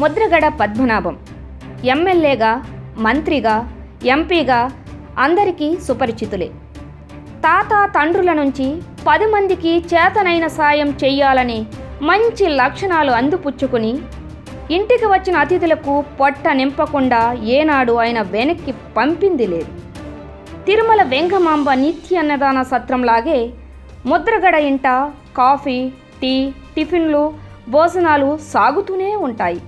ముద్రగడ పద్మనాభం. ఎమ్మెల్యేగా మంత్రిగా ఎంపీగా అందరికీ సుపరిచితులే. తాత తండ్రుల నుంచి పది మందికి చేతనైన సాయం చెయ్యాలని మంచి లక్షణాలు అందిపుచ్చుకుని ఇంటికి వచ్చిన అతిథులకు పొట్ట నింపకుండా ఏనాడు ఆయన వెనక్కి పంపింది లేదు. తిరుమల వెంగమాంబ నిత్య అన్నదాన సత్రంలాగే ముద్రగడ ఇంట కాఫీ టీ టిఫిన్లు భోజనాలు సాగుతూనే ఉంటాయి.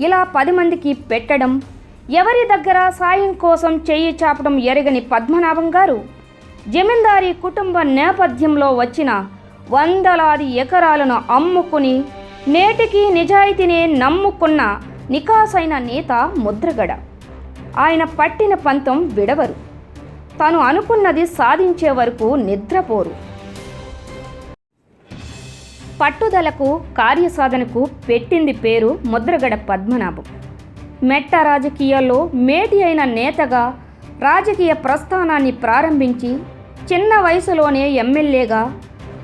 ఇలా పది మందికి పెట్టడం ఎవరి దగ్గర సాయం కోసం చెయ్యి చాపడం ఎరగని పద్మనాభం గారు జమీందారీ కుటుంబ నేపథ్యంలో వచ్చిన వందలాది ఎకరాలను అమ్ముకుని నేటికి నిజాయితీనే నమ్ముకున్న నికాసైన నేత ముద్రగడ. ఆయన పట్టిన పంతం విడవరు. తాను అనుకున్నది సాధించే వరకు నిద్రపోరు. పట్టుదలకు కార్యసాధనకు పెట్టింది పేరు ముద్రగడ పద్మనాభం. మెట్ట రాజకీయాల్లో మేటి అయిన నేతగా రాజకీయ ప్రస్థానాన్ని ప్రారంభించి చిన్న వయసులోనే ఎమ్మెల్యేగా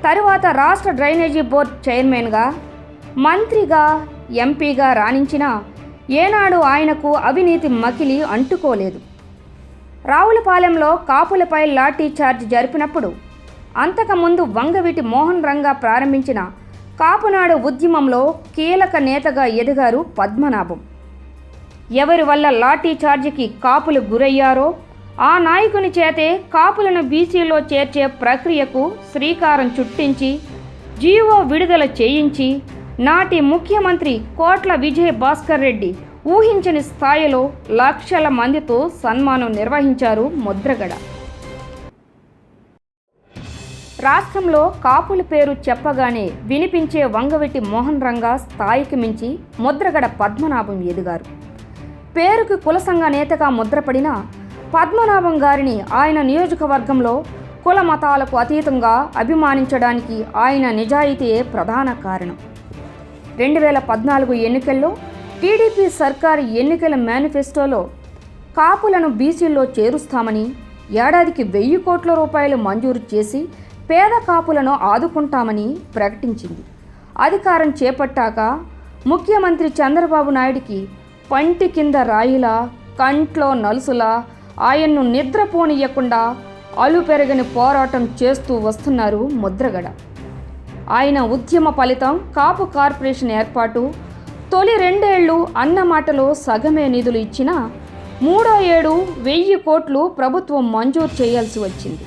తరువాత రాష్ట్ర డ్రైనేజీ బోర్డు చైర్మన్గా మంత్రిగా ఎంపీగా రాణించిన ఏనాడు ఆయనకు అవినీతి మకిలి అంటుకోలేదు. రావులపాలెంలో కాపులపై లాఠీ చార్జ్ జరిపినప్పుడు అంతకుముందు వంగవీటి మోహన్ రంగా ప్రారంభించిన కాపునాడు ఉద్యమంలో కీలక నేతగా ఎదిగారు పద్మనాభం. ఎవరి వల్ల లాఠీ చార్జికి కాపులు గురయ్యారో ఆ నాయకుని చేతే కాపులను బీసీలో చేర్చే ప్రక్రియకు శ్రీకారం చుట్టించి జీవో విడుదల చేయించి నాటి ముఖ్యమంత్రి కోట్ల విజయ్ భాస్కర్ రెడ్డి ఊహించని స్థాయిలో లక్షల మందితో సన్మానం నిర్వహించారు ముద్రగడ. రాష్ట్రంలో కాపుల పేరు చెప్పగానే వినిపించే వంగవెట్టి మోహన్ రంగా స్థాయికి మించి ముద్రగడ పద్మనాభం ఎదిగారు. పేరుకు కుల సంఘ నేతగా ముద్రపడిన పద్మనాభం గారిని ఆయన నియోజకవర్గంలో కుల మతాలకు అతీతంగా అభిమానించడానికి ఆయన నిజాయితీయే ప్రధాన కారణం. రెండు వేల పద్నాలుగు ఎన్నికల్లో టీడీపీ సర్కారు ఎన్నికల మేనిఫెస్టోలో కాపులను బీసీల్లో చేరుస్తామని ఏడాదికి వెయ్యి కోట్ల రూపాయలు మంజూరు చేసి పేద కాపులను ఆదుకుంటామని ప్రకటించింది. అధికారం చేపట్టాక ముఖ్యమంత్రి చంద్రబాబు నాయుడికి పంటి కింద రాయిలా కంట్లో నలుసులా ఆయన్ను నిద్రపోనియకుండా అలుపెరగని పోరాటం చేస్తూ వస్తున్నారు ముద్రగడ. ఆయన ఉద్యమ ఫలితం కాపు కార్పొరేషన్ ఏర్పాటు తొలి రెండేళ్ళు అన్నమాటలో సగమే నిధులు ఇచ్చినా మూడో ఏడు వెయ్యి కోట్లు ప్రభుత్వం మంజూరు చేయాల్సి వచ్చింది.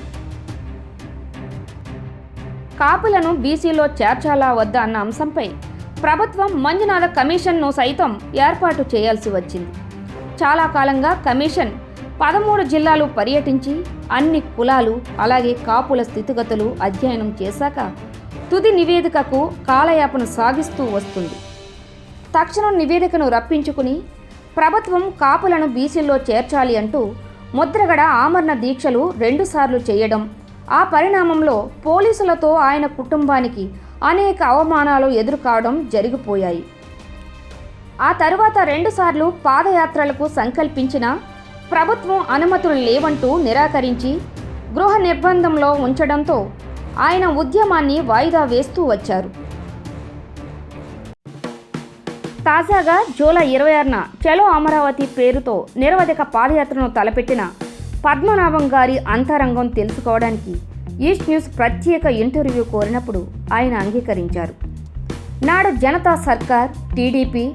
కాపులను బీసీలో చేర్చాలా వద్దా అన్న అంశంపై ప్రభుత్వం మంజునాథ కమిషన్ను సైతం ఏర్పాటు చేయాల్సి వచ్చింది. చాలా కాలంగా కమిషన్ పదమూడు జిల్లాలు పర్యటించి అన్ని కులాలు అలాగే కాపుల స్థితిగతులు అధ్యయనం చేశాక తుది నివేదికకు కాలయాపన సాగిస్తూ వస్తుంది. తక్షణం నివేదికను రప్పించుకుని ప్రభుత్వం కాపులను బీసీల్లో చేర్చాలి అంటూ ముద్రగడ ఆమరణ దీక్షలు రెండుసార్లు చేయడం ఆ పరిణామంలో పోలీసులతో ఆయన కుటుంబానికి అనేక అవమానాలు ఎదురుకావడం జరిగిపోయాయి. ఆ తరువాత రెండుసార్లు పాదయాత్రలకు సంకల్పించిన ప్రభుత్వం అనుమతులు లేవంటూ నిరాకరించి గృహ నిర్బంధంలో ఉంచడంతో ఆయన ఉద్యమాన్ని వాయిదా వేస్తూ వచ్చారు. తాజాగా జూలై ఇరవై ఆరున చలో అమరావతి పేరుతో నిరవధిక పాదయాత్రను తలపెట్టిన పద్మనాభం గారి అంతరంగం తెలుసుకోవడానికి ఈస్ట్ న్యూస్ ప్రత్యేక ఇంటర్వ్యూ కోరినప్పుడు ఆయన అంగీకరించారు. నాడు జనతా సర్కార్ టీడీపీ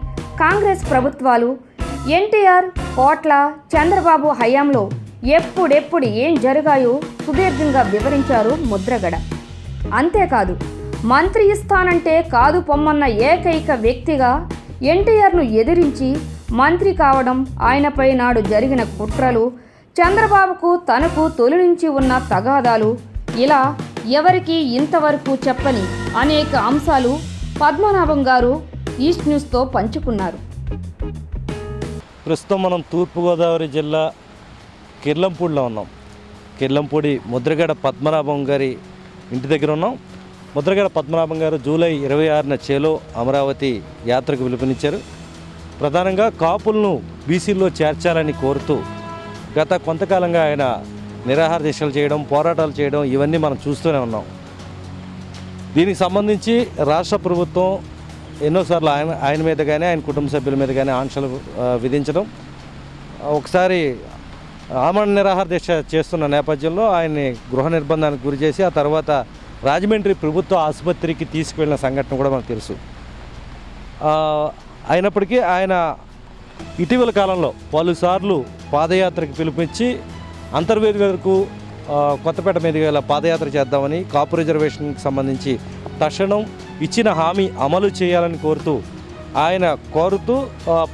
కాంగ్రెస్ ప్రభుత్వాలు ఎన్టీఆర్ కోట్ల చంద్రబాబు హయాంలో ఎప్పుడెప్పుడు ఏం జరిగాయో సుదీర్ఘంగా వివరించారు ముద్రగడ. అంతేకాదు మంత్రి ఇస్తానంటే కాదు పొమ్మన్న ఏకైక వ్యక్తిగా ఎన్టీఆర్ను ఎదిరించి మంత్రి కావడం ఆయనపై నాడు జరిగిన కుట్రలు చంద్రబాబుకు తనకు తొలి నుంచి ఉన్న తగాదాలు. ఇలా ఎవరికి ఇంతవరకు చెప్పని అనేక అంశాలు పద్మనాభం గారు ఈస్ట్ న్యూస్తో పంచుకున్నారు. ప్రస్తుతం మనం తూర్పుగోదావరి జిల్లా కిర్లంపూడిలో ఉన్నాం. కిర్లంపూడి ముద్రగడ పద్మనాభం గారి ఇంటి దగ్గర ఉన్నాం. ముద్రగడ పద్మనాభం గారు జూలై ఇరవై ఆరున చేలో అమరావతి యాత్రకు పిలుపునిచ్చారు. ప్రధానంగా కాపులను బీసీల్లో చేర్చాలని కోరుతూ గత కొంతకాలంగా ఆయన నిరాహార దీక్షలు చేయడం పోరాటాలు చేయడం ఇవన్నీ మనం చూస్తూనే ఉన్నాం. దీనికి సంబంధించి రాష్ట్ర ప్రభుత్వం ఎన్నోసార్లు ఆయన ఆయన మీద కానీ ఆయన కుటుంబ సభ్యుల మీద కానీ ఆంక్షలు విధించడం. ఒకసారి ఆమరణ నిరాహార దీక్ష చేస్తున్న నేపథ్యంలో ఆయన్ని గృహ నిర్బంధానికి గురి చేసి ఆ తర్వాత రాజమండ్రి ప్రభుత్వ ఆసుపత్రికి తీసుకువెళ్ళిన సంఘటన కూడా మనకు తెలుసు. అయినప్పటికీ ఆయన ఇటీవల కాలంలో పలుసార్లు పాదయాత్రకు పిలుపునిచ్చి అంతర్వేది వరకు కొత్తపేట మీదుగా పాదయాత్ర చేద్దామని కాపు రిజర్వేషన్కి సంబంధించి తక్షణం ఇచ్చిన హామీ అమలు చేయాలని కోరుతూ ఆయన కోరుతూ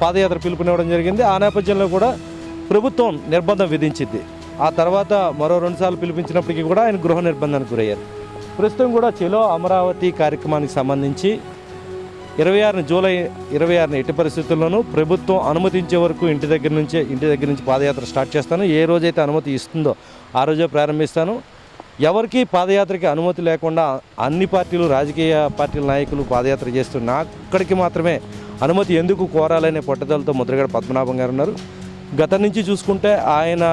పాదయాత్ర పిలుపునివ్వడం జరిగింది. ఆ నేపథ్యంలో కూడా ప్రభుత్వం నిర్బంధం విధించింది. ఆ తర్వాత మరో రెండుసార్లు పిలిపించినప్పటికీ కూడా ఆయన గృహ నిర్బంధానికి గురయ్యారు. ప్రస్తుతం కూడా చెలో అమరావతి కార్యక్రమానికి సంబంధించి ఇరవై ఆరున జూలై ఇరవై ఆరున ఎట్టి పరిస్థితుల్లోనూ ప్రభుత్వం అనుమతించే వరకు ఇంటి దగ్గర నుంచే ఇంటి దగ్గర నుంచి పాదయాత్ర స్టార్ట్ చేస్తాను. ఏ రోజైతే అనుమతి ఇస్తుందో ఆ రోజే ప్రారంభిస్తాను. ఎవరికి పాదయాత్రకి అనుమతి లేకుండా అన్ని పార్టీలు రాజకీయ పార్టీల నాయకులు పాదయాత్ర చేస్తున్న అక్కడికి మాత్రమే అనుమతి ఎందుకు కోరాలనే పట్టుదలతో ముద్రగడ పద్మనాభం గారు ఉన్నారు. గతం నుంచి చూసుకుంటే ఆయన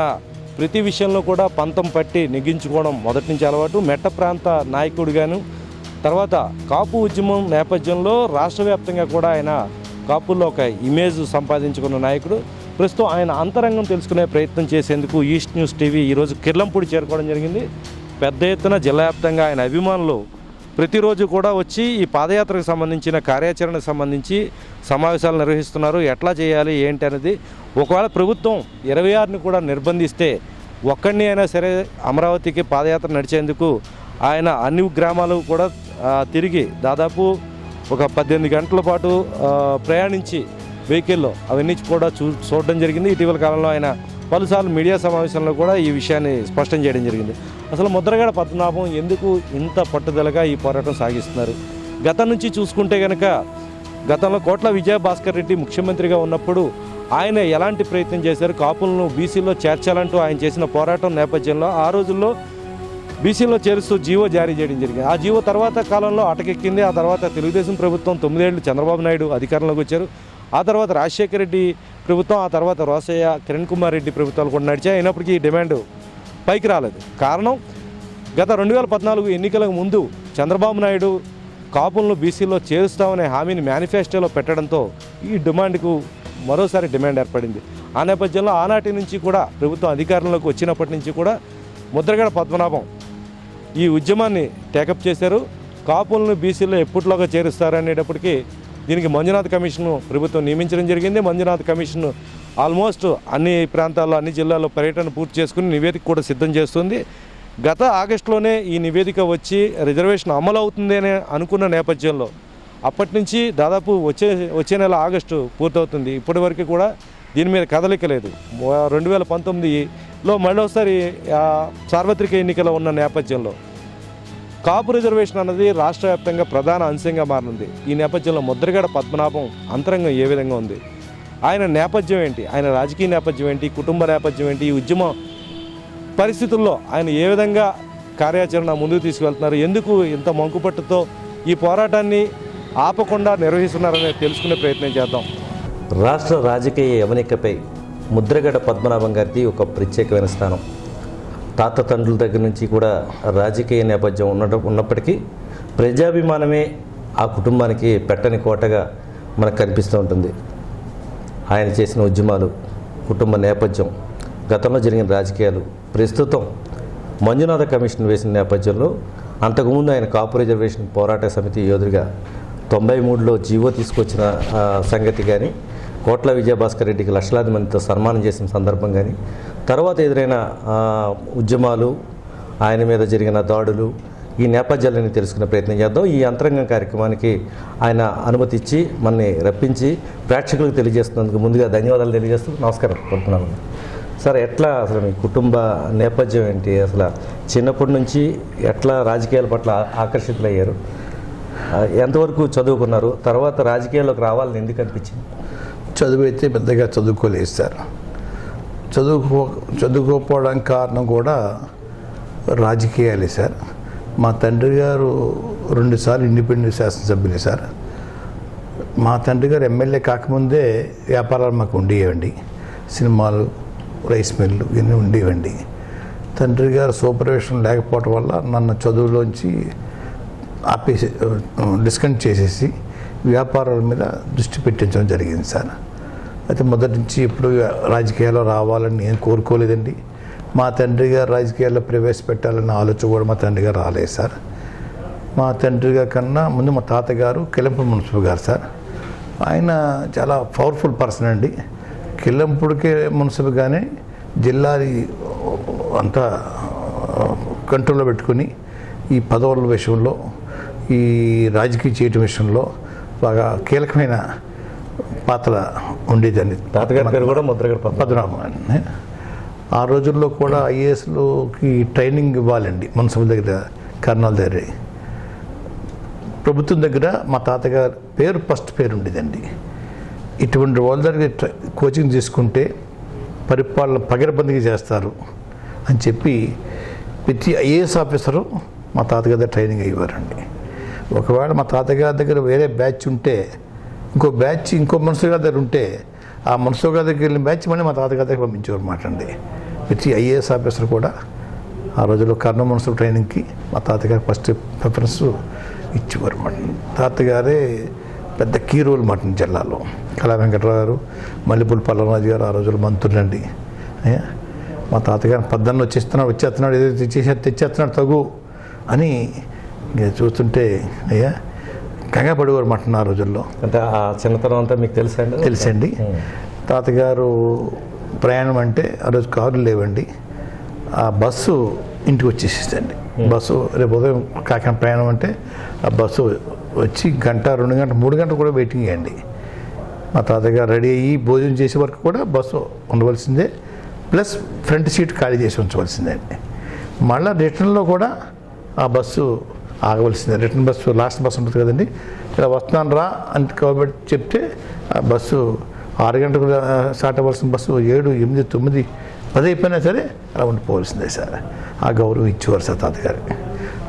ప్రతి విషయంలో కూడా పంతం పట్టి నెగ్గించుకోవడం మొదటి నుంచి అలవాటు. మెట్ట ప్రాంత నాయకుడిగాను తర్వాత కాపు ఉద్యమం నేపథ్యంలో రాష్ట్ర వ్యాప్తంగా కూడా ఆయన కాపుల్లో ఒక ఇమేజ్ సంపాదించుకున్న నాయకుడు. ప్రస్తుతం ఆయన అంతరంగం తెలుసుకునే ప్రయత్నం చేసేందుకు ఈస్ట్ న్యూస్ టీవీ ఈరోజు కిర్లంపూడి చేరుకోవడం జరిగింది. పెద్ద ఎత్తున జిల్లా వ్యాప్తంగా ఆయన అభిమానులు ప్రతిరోజు కూడా వచ్చి ఈ పాదయాత్రకు సంబంధించిన కార్యాచరణకు సంబంధించి సమావేశాలు నిర్వహిస్తున్నారు. ఎట్లా చేయాలి ఏంటి అనేది ఒకవేళ ప్రభుత్వం ఇరవై ఆరుని కూడా నిర్బంధిస్తే ఒక్కడిని అయినా సరే అమరావతికి పాదయాత్ర నడిచేందుకు ఆయన అన్ని గ్రామాలు కూడా తిరిగి దాదాపు ఒక పద్దెనిమిది గంటల పాటు ప్రయాణించి వెహికల్లో అవన్నీ కూడా చూ చూడడం జరిగింది. ఇటీవల కాలంలో ఆయన పలుసార్లు మీడియా సమావేశంలో కూడా ఈ విషయాన్ని స్పష్టం చేయడం జరిగింది. అసలు ముద్రగడ పద్మనాభం ఎందుకు ఇంత పట్టుదలగా ఈ పోరాటం సాగిస్తున్నారు? గతం నుంచి చూసుకుంటే కనుక గతంలో కోట్ల విజయభాస్కర్ రెడ్డి ముఖ్యమంత్రిగా ఉన్నప్పుడు ఆయన ఎలాంటి ప్రయత్నం చేశారు? కాపులను బీసీలో చేర్చాలంటూ ఆయన చేసిన పోరాటం నేపథ్యంలో ఆ రోజుల్లో బీసీలో చేరుస్తూ జీవో జారీ చేయడం జరిగింది. ఆ జీవో తర్వాత కాలంలో అటకెక్కింది. ఆ తర్వాత తెలుగుదేశం ప్రభుత్వం తొమ్మిదేళ్ళు చంద్రబాబు నాయుడు అధికారంలోకి వచ్చారు. ఆ తర్వాత రాజశేఖర రెడ్డి ప్రభుత్వం ఆ తర్వాత రోసయ్య కిరణ్ కుమార్ రెడ్డి ప్రభుత్వాలు కూడా నడిచాయి. అయినప్పటికీ డిమాండ్ పైకి రాలేదు. కారణం గత రెండు వేల పద్నాలుగు ఎన్నికలకు ముందు చంద్రబాబు నాయుడు కాపులను బీసీలో చేరుస్తామనే హామీని మేనిఫెస్టోలో పెట్టడంతో ఈ డిమాండ్కు మరోసారి డిమాండ్ ఏర్పడింది. ఆ నేపథ్యంలో ఆనాటి నుంచి కూడా ప్రభుత్వం అధికారంలోకి వచ్చినప్పటి నుంచి కూడా ముద్రగడ పద్మనాభం ఈ ఉద్యమాన్ని టేకప్ చేశారు. కాపులను బీసీలో ఎప్పటిలోగా చేరుస్తారనేటప్పటికీ దీనికి మంజునాథ్ కమిషన్ ప్రభుత్వం నియమించడం జరిగింది. మంజునాథ్ కమిషన్ ఆల్మోస్ట్ అన్ని ప్రాంతాల్లో అన్ని జిల్లాల్లో పర్యటన పూర్తి చేసుకుని నివేదిక కూడా సిద్ధం చేస్తుంది. గత ఆగస్టులోనే ఈ నివేదిక వచ్చి రిజర్వేషన్ అమలు అవుతుంది అని అనుకున్న నేపథ్యంలో అప్పటి నుంచి దాదాపు వచ్చే వచ్చే నెల ఆగస్టు పూర్తవుతుంది. ఇప్పటి వరకు కూడా దీని మీద కదలిక లేదు. రెండు వేల పంతొమ్మిదిలో మళ్ళీసారి సార్వత్రిక ఎన్నికలు ఉన్న నేపథ్యంలో కాపు రిజర్వేషన్ అన్నది రాష్ట్ర వ్యాప్తంగా ప్రధాన అంశంగా మారింది. ఈ నేపథ్యంలో ముద్రగడ పద్మనాభం అంతరంగం ఏ విధంగా ఉంది? ఆయన నేపథ్యం ఏంటి? ఆయన రాజకీయ నేపథ్యం ఏంటి? కుటుంబ నేపథ్యం ఏంటి? ఈ ఉద్యమ పరిస్థితుల్లో ఆయన ఏ విధంగా కార్యాచరణ ముందుకు తీసుకెళ్తున్నారు ఎందుకు ఇంత మంకుపట్టుతో ఈ పోరాటాన్ని ఆపకుండా నిర్వహిస్తున్నారనేది తెలుసుకునే ప్రయత్నం చేద్దాం. రాష్ట్ర రాజకీయ యవనికపై ముద్రగడ పద్మనాభం గారికి ఒక ప్రత్యేకమైన స్థానం. తాత తండ్రుల దగ్గర నుంచి కూడా రాజకీయ నేపథ్యం ఉన్న ఉన్నప్పటికీ ప్రజాభిమానమే ఆ కుటుంబానికి పెట్టని కోటగా మనకు కనిపిస్తూ ఉంటుంది. ఆయన చేసిన ఉద్యమాలు కుటుంబ నేపథ్యం గతంలో జరిగిన రాజకీయాలు ప్రస్తుతం మంజునాథ కమిషన్ వేసిన నేపథ్యంలో అంతకుముందు ఆయన కాపు రిజర్వేషన్ పోరాట సమితి యోధుడిగా తొంభై మూడులో జీవో తీసుకొచ్చిన సంగతి కానీ కోట్ల విజయభాస్కర్ రెడ్డికి లక్షలాది మందితో సన్మానం చేసిన సందర్భం కానీ తర్వాత ఎదురైన ఉద్యమాలు ఆయన మీద జరిగిన దాడులు ఈ నేపథ్యాలని తెలుసుకునే ప్రయత్నం చేద్దాం. ఈ అంతరంగం కార్యక్రమానికి ఆయన అనుమతి ఇచ్చి మనని రప్పించి ప్రేక్షకులకు తెలియజేస్తున్నందుకు ముందుగా ధన్యవాదాలు తెలియజేస్తూ నమస్కారం కోరుతున్నాను. సార్ ఎట్లా అసలు మీ కుటుంబ నేపథ్యం ఏంటి? అసలు చిన్నప్పటి నుంచి ఎట్లా రాజకీయాల పట్ల ఆకర్షితులయ్యారు? ఎంతవరకు చదువుకున్నారు? తర్వాత రాజకీయాల్లోకి రావాలని ఎందుకు అనిపించింది? చదువు అయితే పెద్దగా చదువుకోలేదు సార్ చదువుకో చదువుకోకపోవడానికి కారణం కూడా రాజకీయాలే సార్. మా తండ్రి గారు రెండుసార్లు ఇండిపెండెంట్ శాసనసభ్యులే సార్. మా తండ్రి గారు ఎమ్మెల్యే కాకముందే వ్యాపారాలు మాకు ఉండేవండి. సినిమాలు రైస్ మిల్లు ఇవన్నీ ఉండేవండి. తండ్రి గారు సూపర్విషన్ లేకపోవటం వల్ల నన్ను చదువులోంచి ఆపేసి డిస్కంట్ చేసేసి వ్యాపారాల మీద దృష్టి పెట్టించడం జరిగింది సార్. అయితే మొదటి నుంచి ఇప్పుడు రాజకీయాల్లో రావాలని నేను కోరుకోలేదండి. మా తండ్రి గారు రాజకీయాల్లో ప్రవేశపెట్టాలన్న ఆలోచన కూడా మా తండ్రి గారు రాలేదు సార్. మా తండ్రి గారి కన్నా ముందు మా తాతగారు కిలంపూడి మున్సిపల్ గారు సార్. ఆయన చాలా పవర్ఫుల్ పర్సన్ అండి. కిల్లంపూడికి మున్సిపల్ కానీ జిల్లాది అంతా కంట్రోల్లో పెట్టుకుని ఈ పదవుల విషయంలో ఈ రాజకీయ చేయటం విషయంలో బాగా కీలకమైన పాత్ర ఉండేదండి. తాతగారి పేరు కూడా ముద్రగడ పద్మ పద్మనాభం ఆ రోజుల్లో కూడా ఐఏఎస్లోకి ట్రైనింగ్ ఇవ్వాలండి. మున్సిపల్ దగ్గర కర్నూలు దగ్గర. ప్రభుత్వం దగ్గర మా తాతగారి పేరు ఫస్ట్ పేరు ఉండేదండి. ఇటువంటి వాళ్ళ దగ్గర కోచింగ్ తీసుకుంటే పరిపాలన పగరబందిగా చేస్తారు అని చెప్పి ప్రతి ఐఏఎస్ ఆఫీసరు మా తాతగారి దగ్గర ట్రైనింగ్ అయ్యేవారండి. ఒకవేళ మా తాతగారి దగ్గర వేరే బ్యాచ్ ఉంటే ఇంకో బ్యాచ్ ఇంకో మనుషుల గారి దగ్గర ఉంటే ఆ మనుషుల గారి దగ్గర వెళ్ళిన బ్యాచ్ మళ్ళీ మా తాతగారి దగ్గర పంపించేవారు అండి ప్రతి ఐఏఎస్ ఆఫీసర్ కూడా ఆ రోజుల్లో కర్నూలు మనసు ట్రైనింగ్కి మా తాతగారు ఫస్ట్ ప్రిఫరెన్స్ ఇచ్చేవారు అన్నమాట తాతగారే పెద్ద కీ రోల్ మాట జిల్లాలో. కళా వెంకటరావు గారు మల్లెపూడి పల్లవరాజు గారు ఆ రోజుల్లో మంత్రులండి. మా తాతగారు పద్దన్న వచ్చేస్తున్నాడు వచ్చేస్తున్నాడు ఏదో తెచ్చేసి తెచ్చేస్తున్నాడు తగు అని చూస్తుంటే అయ్యా కంగారు పడేవారు మాట ఆ రోజుల్లో. అంటే ఆ చిన్నతనం అంతా మీకు తెలుసా అండి? తెలుసండి. తాతగారు ప్రయాణం అంటే ఆ రోజు కార్లు లేవండి. ఆ బస్సు ఇంటికి వచ్చేసేదండి బస్సు రేపు ఉదయం కాకినాడ ప్రయాణం అంటే ఆ బస్సు వచ్చి గంట రెండు గంట మూడు గంటలు కూడా వెయిటింగ్ అండి మా తాతగారు రెడీ అయ్యి భోజనం చేసే వరకు కూడా బస్సు ఉండవలసిందే. ప్లస్ ఫ్రంట్ సీట్ ఖాళీ చేసి ఉంచవలసిందే అండి. మళ్ళీ రిటర్న్లో కూడా ఆ బస్సు ఆగవలసింది. రిటర్న్ బస్సు లాస్ట్ బస్సు ఉంటుంది కదండి. ఇలా వస్తున్నాను రా అని కాబట్టి చెప్తే ఆ బస్సు ఆరు గంటలకు స్టార్ట్ అవ్వాల్సిన బస్సు ఏడు ఎనిమిది తొమ్మిది పది అయిపోయినా సరే అలా ఉండిపోవాల్సిందే సార్. ఆ గౌరవం ఇచ్చేవారు సార్ తాతగారికి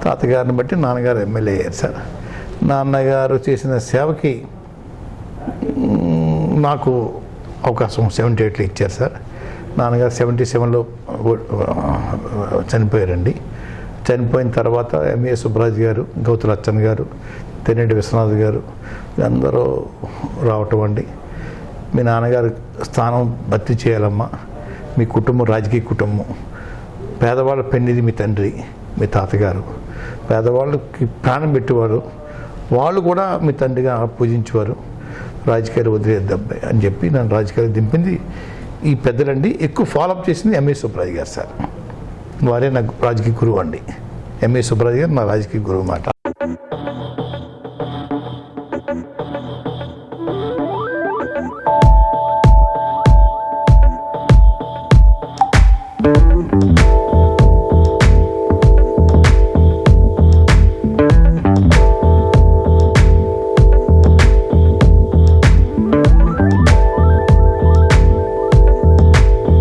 తాతగారిని బట్టి నాన్నగారు ఎమ్మెల్యే అయ్యారు సార్. నాన్నగారు చేసిన సేవకి నాకు అవకాశం సెవెంటీ ఎయిట్లో ఇచ్చారు సార్. నాన్నగారు సెవెంటీ సెవెన్లో చనిపోయారండి. చనిపోయిన తర్వాత ఎంఏ సుబ్బరాజు గారు గౌతు అచ్చన్ గారు తెన్నేటి విశ్వనాథ్ గారు అందరూ రావటం అండి. మీ నాన్నగారు స్థానం భర్తీ చేయాలమ్మా. మీ కుటుంబం రాజకీయ కుటుంబం. పేదవాళ్ళ పెన్నిది మీ తండ్రి మీ తాతగారు. పేదవాళ్ళకి ప్రాణం పెట్టేవారు. వాళ్ళు కూడా మీ తండ్రిగా పూజించేవారు. రాజకీయాలు వదిలేద్దబ్బాయి అని చెప్పి నన్ను రాజకీయాలు దింపింది ఈ పెద్దలండి. ఎక్కువ ఫాలోఅప్ చేసింది ఎంఏ సుబ్బరాజు గారు సార్. వారే నాకు రాజకీయ గురువు అండి. ఎంఏ సుబ్బరాజు గారు నా రాజకీయ గురువు మాట